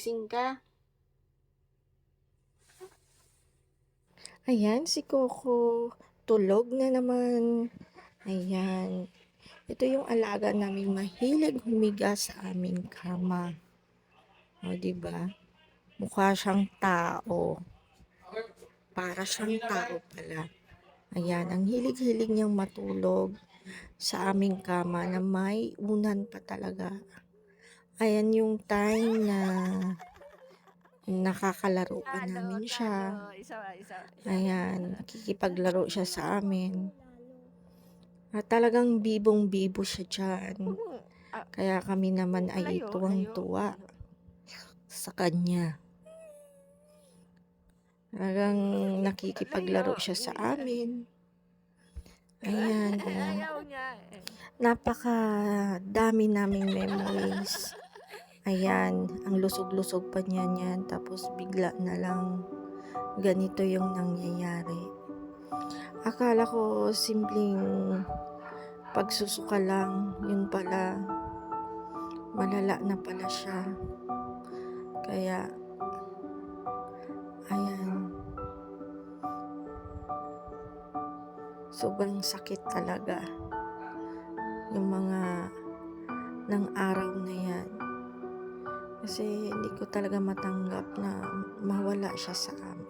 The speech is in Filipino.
Gising ka? Ayan, si Coco. Tulog na naman. Ayan. Ito yung alaga namin mahilig humiga sa aming kama. O, di ba? Mukha siyang tao. Para siyang tao pala. Ayan, ang hilig-hilig niyang matulog sa aming kama na may unan pa talaga. Ayan yung time na nakakalaro pa namin siya. Ayan, nakikipaglaro siya sa amin. At talagang bibong-bibo siya dyan. Kaya kami naman ay tuwang-tuwa sa kanya. Talagang nakikipaglaro siya sa amin. Ayan. Eh. Napaka dami naming memories. Ayan, ang lusog-lusog pa niya niyan. Tapos bigla na lang ganito yung nangyayari. Akala ko simpleng pagsusuka lang. Yun pala, malala na pala siya. Kaya, ayan. Sobrang sakit talaga. Yung mga ng araw na yan. Kasi hindi ko talaga matanggap na mawala siya sa amin.